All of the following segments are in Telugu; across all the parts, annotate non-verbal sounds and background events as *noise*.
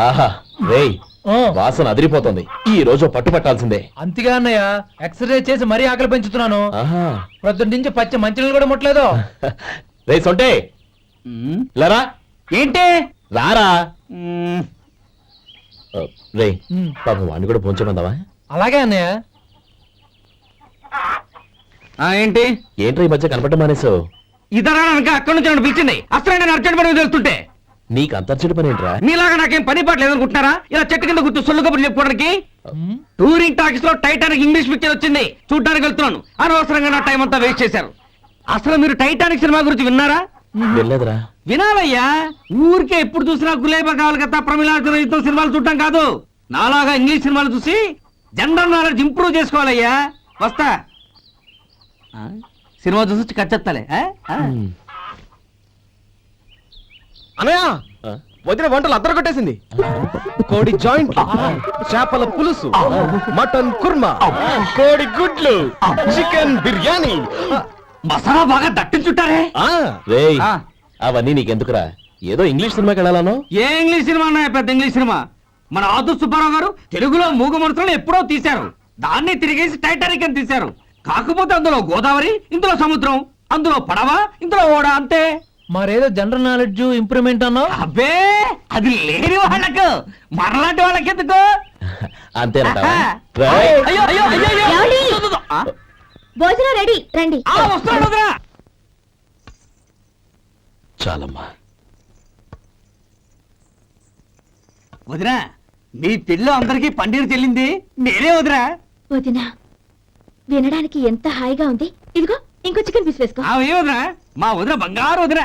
ఆహా రేయ్ ఓ, వాసన అదిరిపోతుంది. ఈ రోజు పట్టు పట్టాల్సిందే అంతిగా అన్నయ్య ఎక్సర్సైజ్ చేసి మరీ ఆకలి పెంచుతున్నాను. ఆహా. నుంచి పచ్చి మంచినీళ్ళు కూడా ముట్టలేదు. *laughs* రే సొంటే. లరా. ఏంటి? రారా. రే ఉమ్, పాపం వాడిని కూడా పోంచమందావా? అలాగే అన్నయ్య. ఆ, ఏంటి? ఏంట్రా ఈ మధ్య కనపడడం మానేసావు ఇతరా అనక అక్కడి నుంచి నన్ను పిలిచింది. అసలు నేను అర్జెంట్ పని మీద వెళ్తుంటే నీకు అంతర్చడి పని ఏంట్రా? మీలాగా నాకేం పని పాట లేదనుకుంటున్నారా? ఇలా చెట్టు కింద కూర్చో సొల్లు కబుర్లు చెప్పుకోవడానికి? టూరింగ్ టాకీస్లో టైటానిక్ ఇంగ్లీష్ పిక్చర్ వచ్చింది. చూడడానికి వెళ్తున్నాను. అనవసరంగా నా టైం అంతా వేస్ట్ చేశారు. అసలు మీరు టైటానిక్ సినిమా గురించి విన్నారా? వెళ్ళలేదురా వినాలయ్యా. ఊరికే ఎప్పుడు చూసినా గులేబా కావాలి కదా ప్రమిళాయుతం సినిమాలు చూడటం కాదు. నాలాగా ఇంగ్లీష్ సినిమాలు చూసి జనరల్ నాలెడ్జ్ ఇంప్రూవ్ చేసుకోవాలయ్యా. వస్తా. ఆ? సినిమా చూసి కచ్చెత్తాలే? అనయా? వదిన వంటలు అద్దరు కొట్టేసింది. కోడి జాయింట్ చేపల పులుసు మటన్ కుర్మా కోడి గుడ్లు చికెన్ బిర్యానీ. మసాలా బాగా దట్టించుంటారే. ఆ. రేయ్ ఆ. అవన్నీ నీకెందుకురా? ఏదో ఇంగ్లీష్ సినిమాకి వెళ్ళాలను? ఏ ఇంగ్లీష్ సినిమా అన్నా పెద్ద ఇంగ్లీష్ సినిమా? మన ఆదు సుబ్బారావు గారు తెలుగులో మూగ మనుషులను ఎప్పుడో తీశారు. దాన్ని తిరిగేసి టైటానిక్ అని తీశారు. కాకపోతే అందులో గోదావరి ఇందులో సముద్రం అందులో పడవ ఇందులో ఓడ అంతే. మరేదో జనరల్ నాలెడ్జ్ ఇంప్రూవ్మెంట్ అన్నావు అబ్బే అది లేని వాళ్ళకు మరలాంటి వాళ్ళకి ఎందుకు అంతేనంటావా ఆహా. రేయ్. అయ్యో అయ్యో అయ్యో అయ్యో. ఏమండి? దు, దు, దు. ఆ? భోజనం రెడీ రండి ఆ, వస్తున్నాడు వదరా. చాలమ్మా వదినా మీ పిల్ల అందరికీ పన్నీరు చెల్లింది నేనే వదినా వదినా వినడానికి ఎంత హాయిగా ఉంది ఇదిగో ఇంకో చికెన్ పీస్ వేసుకో ఆ ఏ వదినా మా వదిన బంగారు వదినా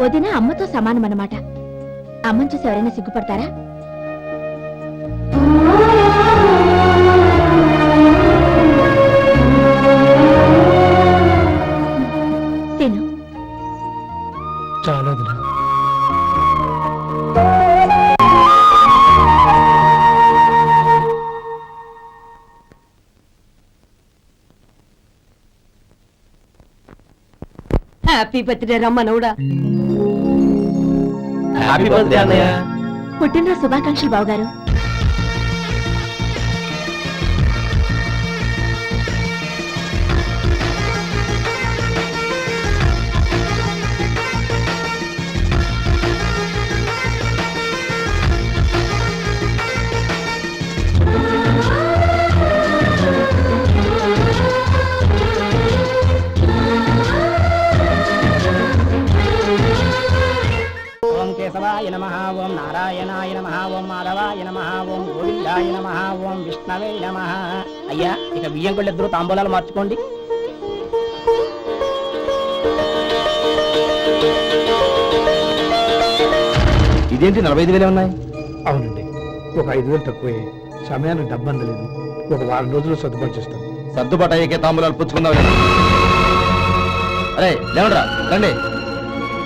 వదిన అమ్మతో సమానమన్నమాట. అమ్మని చూసి ఎవరైనా సిగ్గుపడతారా? తిను. చాలా వదినా. హ్యాపీ బర్త్డే రమ్మనవుడా హ్యాపీ బర్త్డే అన్నయ్య. పుట్టినరోజు శుభాకాంక్షలు బావగారు. కేశవాయ నమ ఓం నారాయణాయ నమ ఓం మాధవాయ నమ ఓం గోవిందాయ నమ ఓం విష్ణవే నమ. అయ్యా ఇక బియ్యం కొళ్ళిద్దరూ తాంబూలాలు మార్చుకోండి. ఇదేంటి నలభై ఐదు వేలే ఉన్నాయి? అవునండి. ఒక ఐదు వేలు తక్కువే. సమయానికి డబ్బు అందలేదు ఒక వారం రోజులు సర్దుబాటు చేస్తాం సర్దుబాటు అయ్యే తాంబూలాలు పుచ్చుకుందాం అరే రండి.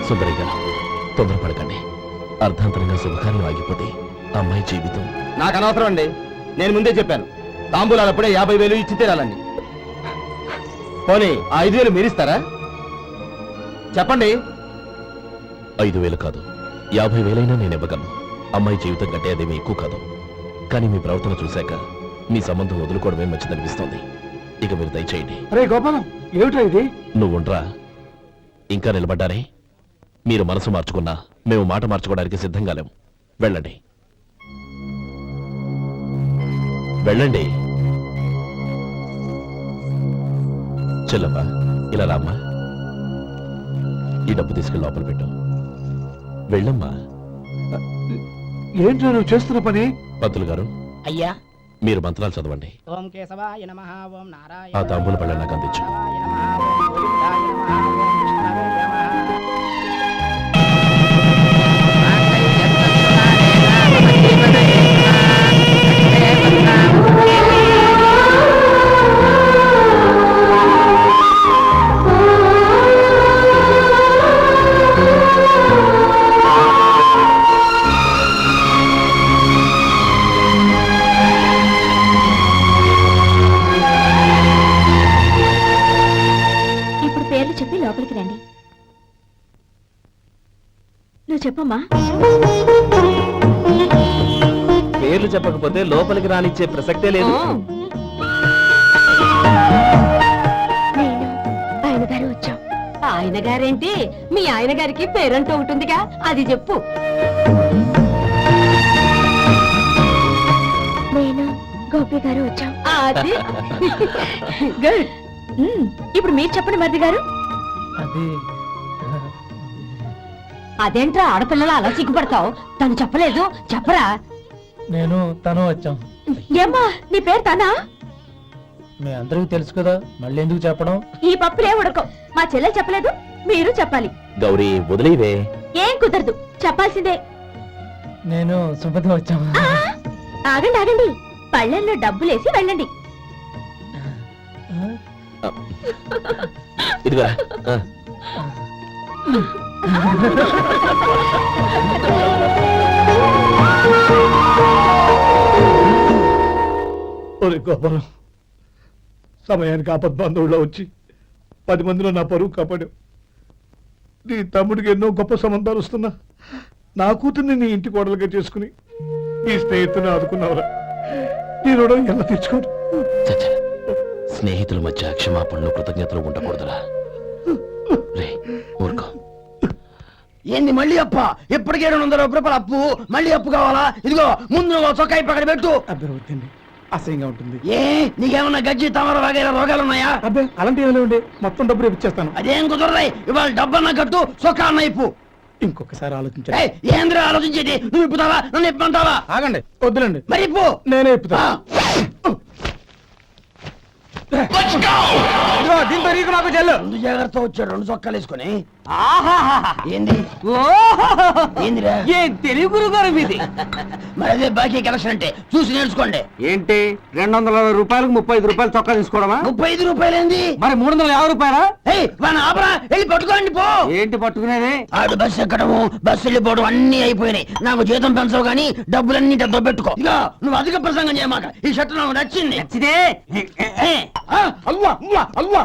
సుందరి గారు తొందరపడకండి. అర్ధాంతరంగా శుభకార్యం ఆగిపోతే అమ్మాయి జీవితం. నాకు అనవసరం అండి. నేను ముందే చెప్పాను. తాంబూలాలు అప్పుడే యాభై వేలు ఇచ్చి తీరాలండి. పోనీ ఆ ఐదు వేలు మీరిస్తారా? చెప్పండి. ఐదు వేలు కాదు. యాభై వేలైనా నేను ఇవ్వగలను. అమ్మాయి జీవితం కంటే అదేమీ ఎక్కువ కాదు. కానీ మీ ప్రవర్తన చూశాక మీ సంబంధం వదులుకోవడమే మంచిదనిపిస్తోంది. ఇక మీరు దయచేయండి. అరే గోపాలం ఏమిటా ఇది? నువ్వుండ్రా ఇంకా నిలబడ్డారే? మీరు మనసు మార్చుకున్నా మేము మాట మార్చుకోవడానికి సిద్ధంగా లేము. వెళ్ళండి. వెళ్ళండి. చెల్లమ్మా ఇలా రామ్మా. ఈ డబ్బు తీసుకెళ్ళి లోపల పెట్టు. వెళ్ళమ్మా. ఏంటో నువ్వు చేస్తున్న పని? పంతులు గారు అయ్యా. మీరు మంత్రాలు చదవండి. ఓం కేశవాయ నమ ఓం నారాయణ ఆ తాంబూల పళ్ళ నాకు అందించు. పేర్లు చెప్పకపోతే లోపలికి రానిచ్చే ప్రసక్తే లేదు. నేను ఆయన గారు వచ్చాం. ఆయన గారేంటి మీ ఆయన గారికి పేరంటూ ఉంటుందిగా. అది చెప్పు. నేను గోపి గారు వచ్చాం. అది? Good hmm. ఇప్పుడు మీరు చెప్పండి మరిది గారు. అది అదేంట్రా ఆడపిల్లలు అలా సిగ్గుపడతావు తను చెప్పలేదు. చెప్పరా? నేను తను వచ్చాం. ఏమ్మా నీ పేరు తానా? మీ అందరికీ తెలుసు కదా మళ్ళీ ఎందుకు చెప్పడం? ఈ పప్పులే ఉడకం మా చెల్లె చెప్పలేదు మీరు చెప్పాలి. గౌరీ వదిలేవే. ఏం కుదరదు చెప్పాల్సిందే. నేను సుమతి వచ్చాం. ఆ, ఆగండి ఆగండి. పళ్ళెల్లో డబ్బులేసి వెళ్ళండి. ఇదిగా ఒరే గోపాలం సమయానికి ఆపద్బంధువుల్లో వచ్చి పది మందిలో నా పరువు కాపాడావు. నీ తమ్ముడికి ఎన్నో గొప్ప సంబంధాలు వస్తున్నా నా కూతుర్ని నీ ఇంటి కోడలుగా చేసుకుని నీ స్నేహితుని ఆదుకున్నావురా. నీ రుణం ఎలా తెచ్చుకోరు చచ్చ స్నేహితుల మధ్య క్షమాపణలు కృతజ్ఞతలు ఉండకూడదురా. రే ఊరుకో. ఏంది మళ్ళీ అప్ప? ఇప్పటికే రెండు వందల రూపాయల అప్పు మళ్ళీ అప్పు కావాలా? ఇదిగో ముందు నువ్వు చొక్కా పక్కన పెట్టు. అబ్బే వద్దండి అసహ్యంగా ఉంటుంది. ఏ నీకేమన్నా గజ్జి తమర వగైరా రోగాలు ఉన్నాయా అబ్బే అలాంటి ఏమైనా ఉండే మొత్తం డబ్బు రేపు ఇచ్చేస్తాను. అదేం కుదరదాయి ఇవాళ డబ్బన్నా కట్టు చొక్కా అన్న ఇప్పు. ఇంకొకసారి ఆలోచించండి. ఏందిరా ఆలోచించేది? నువ్వు ఇప్పుతావా? నన్ను ఇప్పమంటావా? ఆగండి వద్దులండి. మరి ఇప్పు. నేనే ఇప్పుతా. దీంతో నీకు నాకు చెల్లు ముందు జాగ్రత్త వచ్చాడు రెండు చొక్కాలు వేసుకొని. ఏంది. ఏందిరా? ఏం తెలుగు గురుగారు మీది మరి అదే బాకీ కలెక్షన్ అంటే. చూసి నేర్చుకోండి. ఏంటి? రెండు వందల రూపాయలకు ముప్పై ఐదు రూపాయలు చొక్కా తీసుకోవడమా? ముప్పై ఐదు రూపాయలు ఏంది మరి మూడు వందల యాభై రూపాయలా? ఏయ్ మన ఆపరా. వెళ్ళి పట్టుకోండి పో. ఏంటి పట్టుకునేది? ఆడు బస్సు ఎక్కడము బస్సు వెళ్ళిపోవడం అన్ని అయిపోయినాయి. నాకు జీతం పెంచవు కానీ డబ్బులన్నీ డబ్బు పెట్టుకో. ఇక నువ్వు అధిక ప్రసంగం చేయమాక ఈ షర్ట్ నాకు నచ్చింది. నచ్చితే అల్వా అల్వా అల్వా.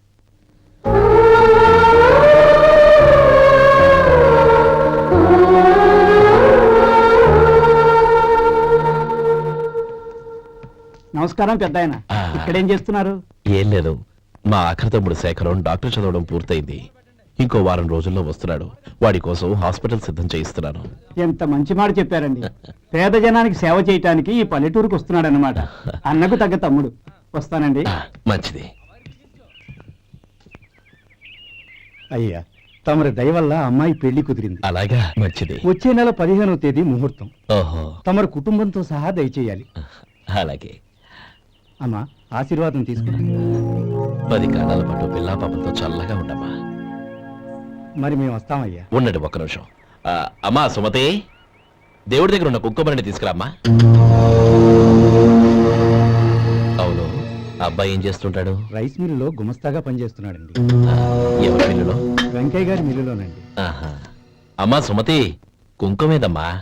నమస్కారం పెద్ద ఆయన ఆ. ఇక్కడేం చేస్తున్నారు? ఏం లేదు. మా ఆఖరి తమ్ముడు శేఖరం డాక్టర్ చదవడం పూర్తయింది. ఇంకో వారం రోజుల్లో వస్తున్నాడు. వాడి కోసం హాస్పిటల్ సిద్ధం చేయిస్తున్నాను. ఎంత మంచి మాట చెప్పారండి. పేద జనానికి సేవ చేయటానికి ఈ పల్లెటూరుకు వస్తున్నాడు అనమాట అన్నకు తగ్గ తమ్ముడు. వస్తానండి. ఆ, మంచిది. అయ్యా తమరి దయ వల్ల అమ్మాయి పెళ్ళి కుదిరింది. అలాగా మంచిది. వచ్చే నెల పదిహేనవ తేదీ ముహూర్తం. ఓహో. తమరి కుటుంబంతో సహా దయచేయాలి. అలాగే. అమ్మా ఆశీర్వాదం తీసుకుని పది కాలాల పాటు పిల్లా పాపంతో చల్లగా ఉండమ్మా. మరి మేము వస్తామయ్యా. ఉండండి ఒక్క నిమిషం. ఆ, అమ్మా సుమతి దేవుడి దగ్గర ఉన్న కుక్కమరిని తీసుకురామ్మా. అవును అబ్బాయి ఏం చేస్తుంటాడు? రైస్ మిల్లులో గుమస్తాగా పనిచేస్తున్నాడండి. ఆ, ఎవరి పిల్లలో వెంకయ్య గారి మిల్లులోనండి. ఆహా. అమ్మా సుమతి కుంకుమేదమ్మా.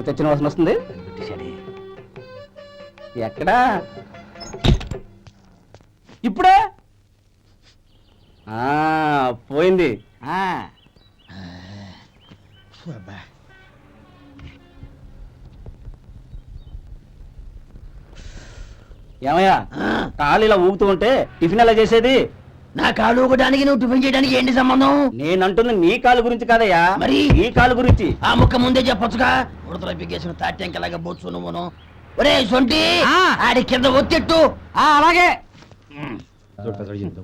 ఎలక తెచ్చిన వాసన వస్తుంది ఎక్కడా? ఇప్పుడే? ఆ, పోయింది. ఆ. ఏమయ్యా? కాలు ఇలా ఊగుతూ ఉంటే టిఫిన్ ఎలా చేసేది? నా కాలు ఊగడానికి నువ్వు టిఫిన్ చేయడానికి ఏంటి సంబంధం? నేనంటుంది నీ కాలు గురించి కాదయ్యా. మరి? ఈ కాలు గురించి. ఆ ముక్క ముందే చెప్పొచ్చుగా? ఉడతల పిగేసిన తాట్యంకలాగా బొచ్చు నువ్వును ఒరే సొంటి! ఆ. ఆడి కింద ఒత్తిట్టు. ఆ, అలాగే. ఇప్పుడు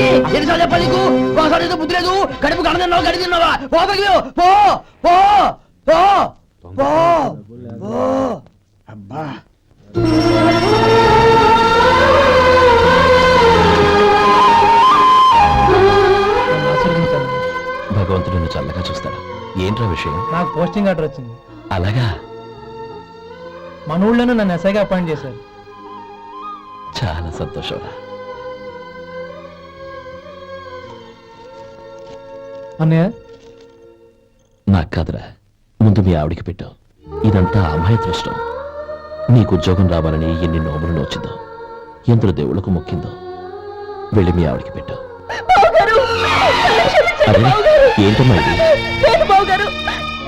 ఎన్నిసార్లు చెప్పాలి నీకు? ఒకసారి ఏదో బుద్ధి లేదు. కడుపు కడ తిన్నావా? గడి తిన్నావా? పో పో పో పో పో పో. అబ్బా. భగవంతుడు నిన్ను చల్లగా చూస్తాడు. ఏంట్రా విషయం? నాకు పోస్టింగ్ ఆర్డర్ వచ్చింది. అలాగా? మన ఊళ్ళోనే నన్ను ఎస్ఐగా అపాయింట్ చేశారు. చాలా సంతోషంరా అన్నయ్య? నాకు కాదురా. ముందు మీ ఆవిడికి పెట్టు. ఇదంతా అమ్మాయి దృష్టం నీకు ఉద్యోగం రావాలని ఎన్ని నోములు నోచిందో ఎందరు దేవుళ్ళకు మొక్కిందో వెళ్ళి మీ ఆవిడికి పెట్టు. అరే ఏంటమ్మా ఇది? లేదు బావగారు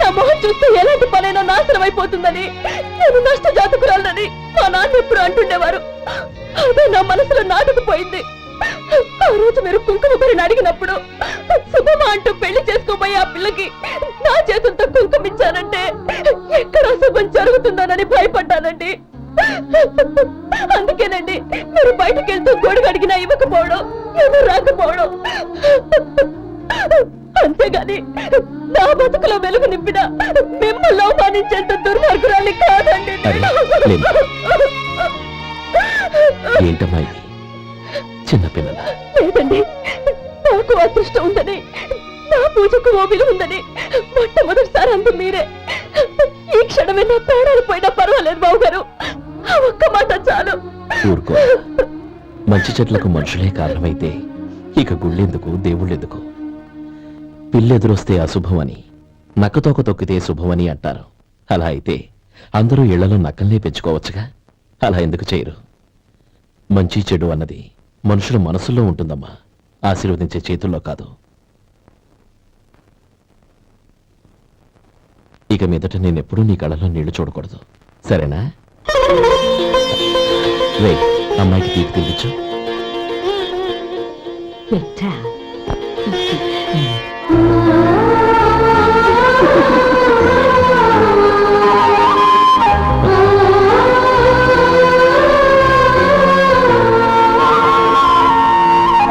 నా మొహం చూస్తే ఎలాంటి పనైనా నాశనం అయిపోతుందని నేను నష్ట జాతకురాలని మా నాన్న ఎప్పుడు అంటుండేవారు. అదే నా మనసులో నాటుకుపోయింది. ఆ రోజు మీరు కుంకుమ అడిగినప్పుడు శుభమా అంటూ పెళ్ళి చేసుకోబోయే ఆ పిల్లకి నా చేతులతో కుంకుమ ఇచ్చానంటే ఎక్కడ శుభం జరుగుతుందోనని భయపడ్డానండి. అందుకేనండి మీరు బయటికి వెళ్తూ గొడుగు అడిగినా ఇవ్వకపోవడం ఎవరు రాకపోవడం. అంతేగాని నా బతుకులో వెలుగు నింపిన మిమ్మల్ని అవమానించేంత దుర్మార్గురాలి కాదండి. ఏంటమ్మా చిన్నపిల్లల లేదండి. నాకు అదృష్టం ఉందని నా పూజకు ఓ విలువ ఉందని మొట్టమొదటిసారి అంది మీరే. ఈ క్షణమే నా ప్రాణాలు పోయినా పర్వాలేదు బాబు గారు ఒక్క మాట చాలు. ఊరుకో. మంచి చెట్లకు మనుషులే కారణమైతే ఇక గుళ్ళెందుకు దేవుళ్ళెందుకు? పిల్లెదురొస్తే అశుభమని నక్కతోక తొక్కితే శుభమని అంటారు. అలా అయితే అందరూ ఇళ్ళలో నక్కల్నే పెంచుకోవచ్చుగా? అలా ఎందుకు చేయరు? మంచి చెడు అన్నది మనుషుల మనసుల్లో ఉంటుందమ్మా. ఆశీర్వదించే చేతుల్లో కాదు. ఇక మీదట నేనెప్పుడూ నీ కళ్ళలో నీళ్ళు చూడకూడదు. సరేనా? రే అమ్మాయికి తీపి తినిపించు. పెట్టా.